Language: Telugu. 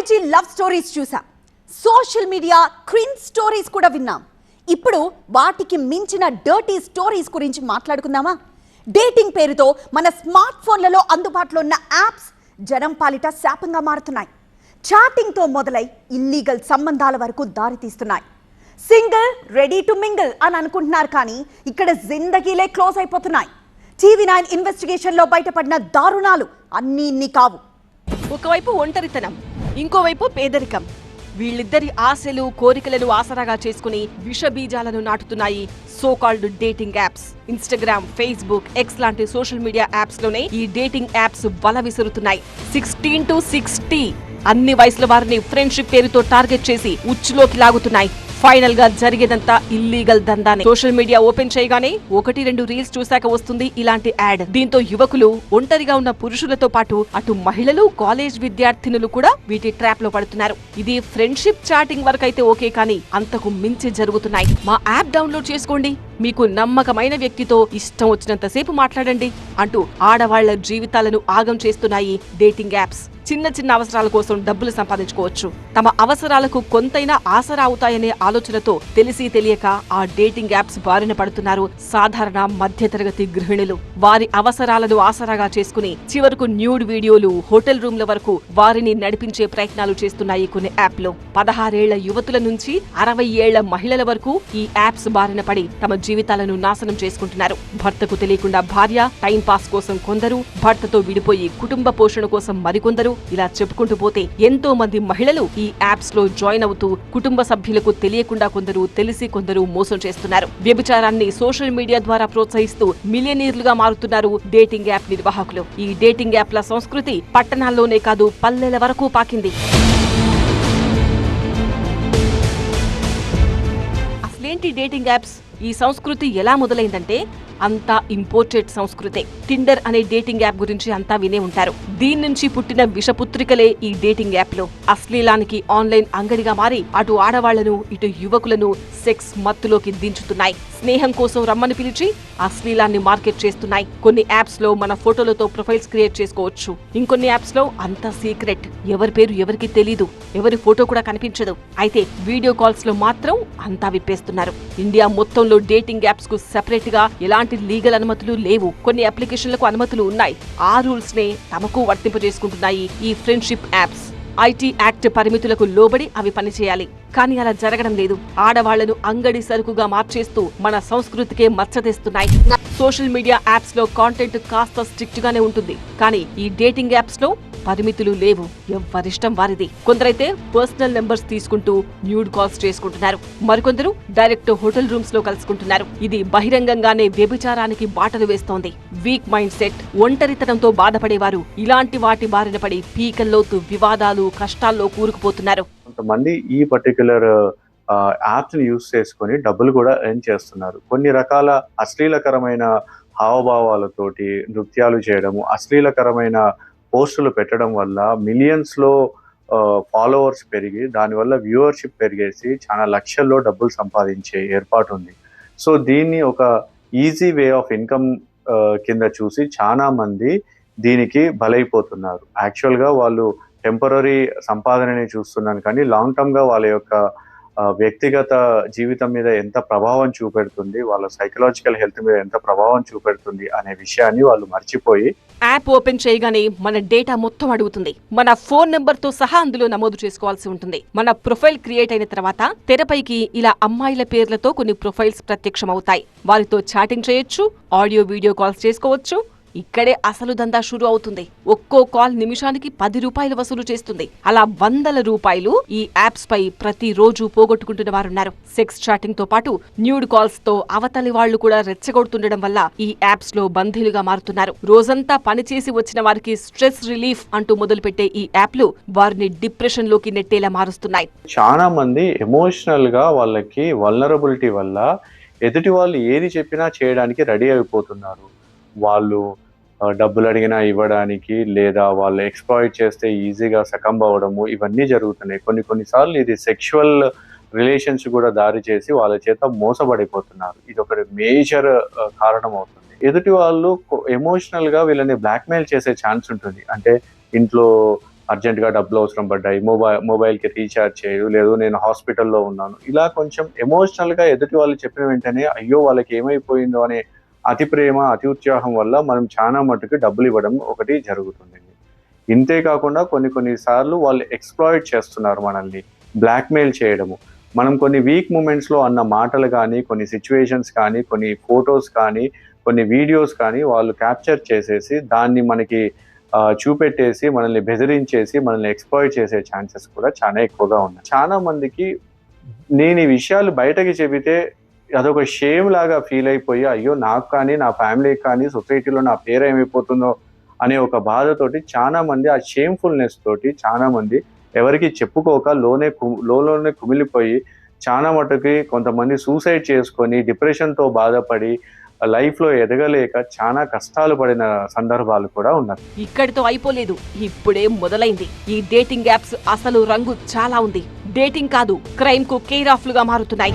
కాలేజీ లవ్ స్టోరీస్ చూసాం. సోషల్ మీడియా క్రిన్ స్టోరీస్ కూడా విన్నాం. ఇప్పుడు వాటికి మించిన డర్టీ స్టోరీస్ గురించి మాట్లాడుకుందామా? డేటింగ్ పేరుతో మన స్మార్ట్ ఫోన్లలో అందుబాటులో ఉన్న యాప్స్ జనం పాలిట శాపంగా మారుతున్నాయి. చాటింగ్తో మొదలై ఇల్లీగల్ సంబంధాల వరకు దారితీస్తున్నాయి. సింగిల్ రెడీ టు మింగిల్ అని అనుకుంటున్నారు కానీ ఇక్కడ జిందగీలే క్లోజ్ అయిపోతున్నాయి. టీవీ నైన్ ఇన్వెస్టిగేషన్లో బయటపడిన దారుణాలు అన్నీ ఇన్ని కావు. ఒకవైపు ఒంటరితనం ఇంకోవైపు పేదరికం. వీళ్ళిద్దరి ఆశలు కోరికలను ఆసరాగా చేసుకుని విష బీజాలను నాటుతున్నాయి so called dating apps Instagram Facebook X లాంటి సోషల్ మీడియా యాప్స్లోనే ఈ డేటింగ్ యాప్స్ వల విసురుతున్నాయి. సిక్స్టీన్ టు సిక్స్టీ అన్ని వయసుల వారిని ఫ్రెండ్షిప్ పేరుతో టార్గెట్ చేసి ఉచ్చులోకి లాగుతున్నాయి. ఫైనల్గా జరిగేదంతా ఇల్లీగల్ దందానే. సోషల్ మీడియా ఓపెన్ చేయగానే ఒకటి రెండు రీల్స్ చూశాక వస్తుంది ఇలాంటి యాడ్ దీంతో యువకులు ఒంటరిగా ఉన్న పురుషులతో పాటు అటు మహిళలు కాలేజ్ విద్యార్థినులు కూడా వీటి ట్రాప్లో పడుతున్నారు. ఇది ఫ్రెండ్షిప్ చాటింగ్ వరకు అయితే ఓకే కానీ అంతకు మించి జరుగుతున్నాయి. మా యాప్ డౌన్లోడ్ చేసుకోండి. మీకు నమ్మకమైన వ్యక్తితో ఇష్టం వచ్చినంతసేపు మాట్లాడండి అంటూ ఆడవాళ్ళ జీవితాలను ఆగం చేస్తున్నాయి డేటింగ్ యాప్స్ చిన్న చిన్న అవసరాల కోసం డబ్బులు సంపాదించుకోవచ్చు. తమ అవసరాలకు కొంతైనా ఆసరా అవుతాయనే ఆలోచనతో తెలిసి తెలియక ఆ డేటింగ్ యాప్స్ బారిన పడుతున్నారు సాధారణ మధ్యతరగతి గృహిణులు. వారి అవసరాలను ఆసరాగా చేసుకుని చివరకు న్యూడ్ వీడియోలు హోటల్ రూమ్ల వరకు వారిని నడిపించే ప్రయత్నాలు చేస్తున్నాయి కొన్ని యాప్లు. పదహారేళ్ళ యువతుల నుంచి అరవై ఏళ్ళ మహిళల వరకు ఈ యాప్స్ బారిన పడి తమ జీవితాలను నాశనం చేసుకుంటున్నారు. భర్తకు తెలియకుండా భార్య టైం పాస్ కోసం కొందరు భర్తతో విడిపోయి కుటుంబ పోషణ కోసం మరికొందరు ఇలా చెప్పుకుంటూ పోతే ఎంతో మంది మహిళలు ఈ యాప్స్లో జాయిన్ అవుతూ కుటుంబ సభ్యులకు తెలియకుండా కొందరు తెలిసి కొందరు మోసం చేస్తున్నారు. వ్యభిచారాన్ని సోషల్ మీడియా ద్వారా ప్రోత్సహిస్తూ మిలియనీర్లుగా మారుతున్నారు డేటింగ్ యాప్ నిర్వాహకులు. ఈ డేటింగ్ యాప్ల సంస్కృతి పట్టణాల్లోనే కాదు పల్లెల వరకు పాకింది. అసలేంటి డేటింగ్ యాప్స్? ఈ సంస్కృతి ఎలా మొదలైందంటే అంతా ఇంపోర్టెడ్ సంస్కృతే. టిండర్ అనే డేటింగ్ యాప్ గురించి అంతా వినే ఉంటారు. దీని నుంచి పుట్టిన విషపుత్రికలే ఈ డేటింగ్ యాప్లు అశ్లీలానికి ఆన్లైన్ అంగడిగా మారి అటు ఆడవాళ్ళను ఇటు యువకులను సెక్స్ మత్తులోకి దించుతున్నాయి. స్నేహం కోసం రమ్మని పిలిచి అశ్లీలాన్ని మార్కెట్ చేస్తున్నాయి. కొన్ని యాప్స్లో మన ఫోటోలతో ప్రొఫైల్స్ క్రియేట్ చేసుకోవచ్చు. ఇంకొన్ని యాప్స్లో అంతా సీక్రెట్ ఎవరి పేరు ఎవరికి తెలీదు. ఎవరి ఫోటో కూడా కనిపించదు. అయితే వీడియో కాల్స్లో మాత్రం అంతా విప్పేస్తున్నారు. ఇండియా మొత్తం మొత్తంలో డేటింగ్ యాప్స్కు సెపరేట్గా ఎలాంటి లీగల్ అనుమతులు లేవు. కొన్ని అప్లికేషన్లకు అనుమతులు ఉన్నాయి. ఆ రూల్స్ నే తమకు వర్తింపజేసుకుంటున్నాయి ఈ ఫ్రెండ్షిప్ యాప్స్. ఐటీ యాక్ట్ పరిమితులకు లోబడి అవి పనిచేయాలి. కానీ అలా జరగడం లేదు. ఆడవాళ్ళను అంగడి సరుకుగా మార్చేస్తూ మన సంస్కృతికే మచ్చ తెస్తున్నాయి. సోషల్ మీడియా యాప్స్లో కాంటెంట్ కాస్త స్ట్రిక్ట్ గానే ఉంటుంది. కానీ ఈ డేటింగ్ యాప్స్లో పరిమితులు లేవు. ఎవరిష్టం వారిది. కొందరైతే పర్సనల్ నెంబర్స్ తీసుకుంటూ న్యూడ్ కాల్స్ చేసుకుంటున్నారు. మరికొందరు డైరెక్ట్ హోటల్ రూమ్స్లో కలుసుకుంటున్నారు. ఇది బహిరంగంగానే వ్యభిచారానికి బాటలు వేస్తోంది. వీక్ మైండ్ సెట్ ఒంటరితనంతో బాధపడేవారు ఇలాంటి వాటి బారిన పడి పీకల్లోతు వివాదాలు కష్టాల్లో కూరుకుపోతున్నారు. కొంతమంది ఈ పర్టికులర్ యాప్ని యూస్ చేసుకొని డబ్బులు కూడా ఎర్న్ చేస్తున్నారు. కొన్ని రకాల అశ్లీలకరమైన హావభావాలతోటి నృత్యాలు చేయడము అశ్లీలకరమైన పోస్టులు పెట్టడం వల్ల మిలియన్స్లో ఫాలోవర్స్ పెరిగి దానివల్ల వ్యూవర్షిప్ పెరిగేసి చాలా లక్షల్లో డబ్బులు సంపాదించే ఏర్పాటు ఉంది సో దీన్ని ఒక ఈజీ వే ఆఫ్ ఇన్కమ్ కింద చూసి చాలా మంది దీనికి బలైపోతున్నారు. యాక్చువల్గా వాళ్ళు టెంపరీ సంపాదనని చూస్తున్నాను కానీ లాంగ్ టర్మ్గా వాళ్ళ యొక్క వ్యక్తిగత జీవితం మీద ఎంత ప్రభావం చూపెడుతుంది వాళ్ళ సైకలాజికల్ హెల్త్ మీద ఎంత ప్రభావం చూపెడుతుంది అనే విషయాన్ని వాళ్ళు మర్చిపోయి యాప్ ఓపెన్ చేయగానే మన డేటా మొత్తం అడుగుతుంది. మన ఫోన్ నెంబర్తో సహా అందులో నమోదు చేసుకోవాల్సి ఉంటుంది. మన ప్రొఫైల్ క్రియేట్ అయిన తర్వాత తెరపైకి ఇలా అమ్మాయిల పేర్లతో కొన్ని ప్రొఫైల్స్ ప్రత్యక్షమవుతాయి. వారితో చాటింగ్ చేయొచ్చు ఆడియో వీడియో కాల్స్ చేసుకోవచ్చు. ఇక్కడే అసలు దందా షురు అవుతుంది. ఒక్కో కాల్ నిమిషానికి పది రూపాయలు వసూలు చేస్తుంది. అలా వందల రూపాయలు ఈ యాప్స్ పై ప్రతిరోజు పోగొట్టుకుంటున్న వారున్నారు. సెక్స్ చాటింగ్తో పాటు న్యూడ్ కాల్స్తో అవతలి వాళ్ళు కూడా రెచ్చగొడుతుండడం వల్ల ఈ యాప్స్లో బంధీలుగా మారుతున్నారు. రోజంతా పనిచేసి వచ్చిన వారికి స్ట్రెస్ రిలీఫ్ అంటూ మొదలుపెట్టే ఈ యాప్లు వారిని డిప్రెషన్లోకి నెట్టేలా మారుస్తున్నాయి. చాలా మంది ఎమోషనల్గా వాళ్ళకి వల్నరబిలిటీ వల్ల ఎదుటి వాళ్ళు ఏది చెప్పినా చేయడానికి రెడీ అయిపోతున్నారు. వాళ్ళు డబ్బులు అడిగినా ఇవ్వడానికి లేదా వాళ్ళు ఎక్స్ప్లాయిట్ చేస్తే ఈజీగా సకంబ్ అవ్వడము ఇవన్నీ జరుగుతున్నాయి. కొన్ని కొన్నిసార్లు ఇది సెక్షువల్ రిలేషన్స్ కూడా దారి చేసి వాళ్ళ చేత మోసపడిపోతున్నారు. ఇది ఒక మేజర్ కారణం అవుతుంది ఎదుటి వాళ్ళు ఎమోషనల్గా వీళ్ళని బ్లాక్మెయిల్ చేసే ఛాన్స్ ఉంటుంది. అంటే ఇంట్లో అర్జెంటుగా డబ్బులు అవసరం పడ్డాయి మొబైల్ మొబైల్కి రీఛార్జ్ చేయు లేదు నేను హాస్పిటల్లో ఉన్నాను. ఇలా కొంచెం ఎమోషనల్గా ఎదుటి వాళ్ళు చెప్పిన వెంటనే అయ్యో వాళ్ళకి ఏమైపోయిందో అనే అతి ప్రేమ అతి ఉత్సాహం వల్ల మనం చాలా మటుకు డబ్బులు ఇవ్వడం ఒకటి జరుగుతుంది ఇంతే కాకుండా కొన్ని కొన్నిసార్లు వాళ్ళు ఎక్స్ప్లాయిట్ చేస్తున్నారు మనల్ని బ్లాక్మెయిల్ చేయడము. మనం కొన్ని వీక్ మూమెంట్స్లో అన్న మాటలు కానీ కొన్ని సిచ్యువేషన్స్ కానీ కొన్ని ఫొటోస్ కానీ కొన్ని వీడియోస్ కానీ వాళ్ళు క్యాప్చర్ చేసేసి దాన్ని మనకి చూపెట్టేసి మనల్ని బెదిరించేసి మనల్ని ఎక్స్ప్లాయిట్ చేసే ఛాన్సెస్ కూడా చాలా ఎక్కువగా ఉన్నాయి. చాలా మందికి నేను ఈ విషయాలు బయటకి చెబితే అదొక షేమ్ లాగా ఫీల్ అయిపోయి అయ్యో నాకు కానీ నా ఫ్యామిలీకి కానీ సొసైటీలో నా పేరు ఏమైపోతుందో అనే ఒక బాధతోటి చాలా మంది ఆ షేమ్ఫుల్నెస్ తోటి చాలా మంది ఎవరికి చెప్పుకోక లోనే కు- లోలోనే కుమిలిపోయి చాలా మటుకి కొంతమంది సూసైడ్ చేసుకొని డిప్రెషన్తో బాధపడి లైఫ్లో ఎదగలేక చాలా కష్టాలు పడిన సందర్భాలు కూడా ఉన్నాయి ఇక్కడితో అయిపోలేదు. ఇప్పుడే మొదలైంది. ఈ డేటింగ్ యాప్స్ అసలు రంగు చాలా ఉంది. డేటింగ్ కాదు క్రైమ్కు కేర్ ఆఫ్ లుగా మారుతున్నాయి.